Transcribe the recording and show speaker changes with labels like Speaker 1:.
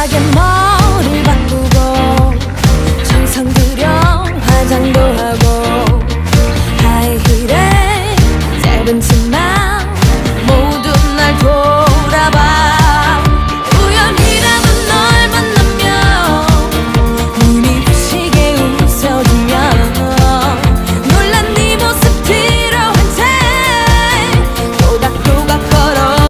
Speaker 1: 급하게 머리 바꾸고 정성 들여 화장도